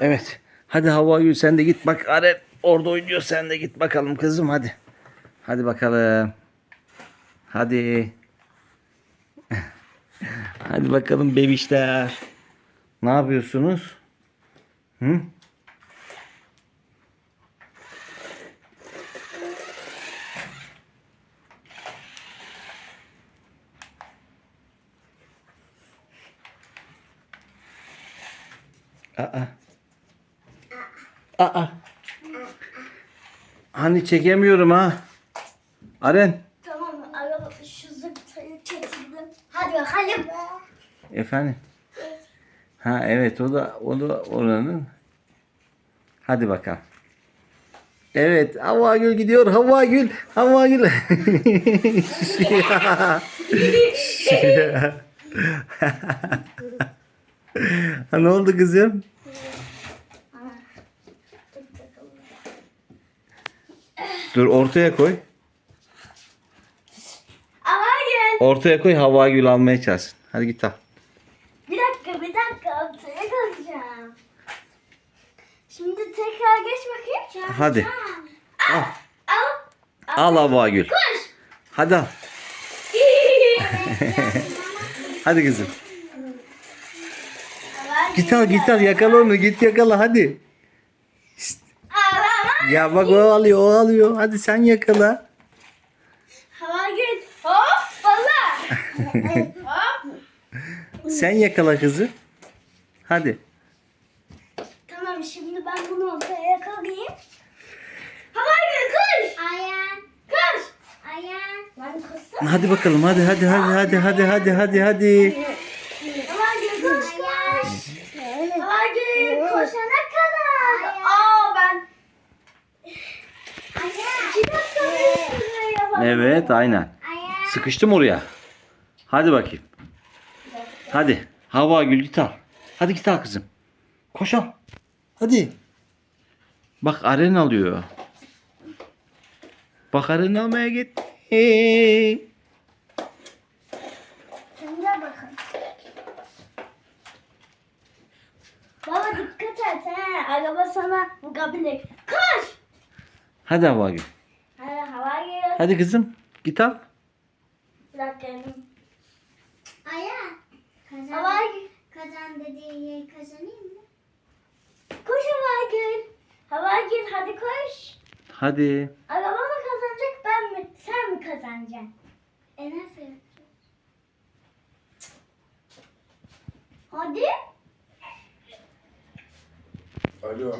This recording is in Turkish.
Evet. Hadi Hava Gül sen de git bak Aren orada oynuyor sen de git bakalım kızım hadi. Hadi bakalım. Hadi. hadi bakalım bebişler. Ne yapıyorsunuz? Hı? Aa. Aa. Hani çekemiyorum ha. Aren. Tamam araba şu zıptayı çekildim. Hadi bakalım. Efendim. Ha evet o da o da oranın. Hadi bakalım. Evet Havva Gül gidiyor. Havva Gül. Havva Gül. ha, ne oldu kızım? Dur ortaya koy. Gel. Ortaya koy Havva Gül almaya çalışsın. Hadi git al. Bir dakika bir dakika ortaya koyacağım. Şimdi tekrar geç bakayım. Hadi. Al. Al. Al Havva Gül. Koş. Hadi al. Hadi kızım. Git al git al yakala onu git yakala hadi. Ağlama. Ya bak o alıyor o alıyor. Hadi sen yakala. Hava gül. Hop valla. Hop. Sen yakala kızı. Hadi. Tamam şimdi ben bunu ortaya koyayım. Hava gül koş. Ayağın. Koş. Ayağın. Ben koşsam. Hadi bakalım hadi hadi hadi hadi hadi hadi hadi hadi. Hava gül koş koş. Hava gül koşana kadar. Aa ben. İki dakika bir yapalım. Evet aynen. Sıkıştım oraya. Hadi bakayım. Hadi. Hava gül git al. Hadi git al kızım. Koş al. Hadi. Bak aren alıyor. Bak aren almaya git. Hey. Bakın. Baba dikkat et he. Araba sana vurabilir. Koş. Hadi hava gül. Hadi kızım. Git al. Bir dakika. Aya. Kazan, Hava gel. kazan dediğin yeri kazanayım mı? Koş hava gel. Hava gel hadi koş. Hadi. Araba mı kazanacak ben mi? Sen mi kazanacaksın? E nasıl? Hadi. Alo.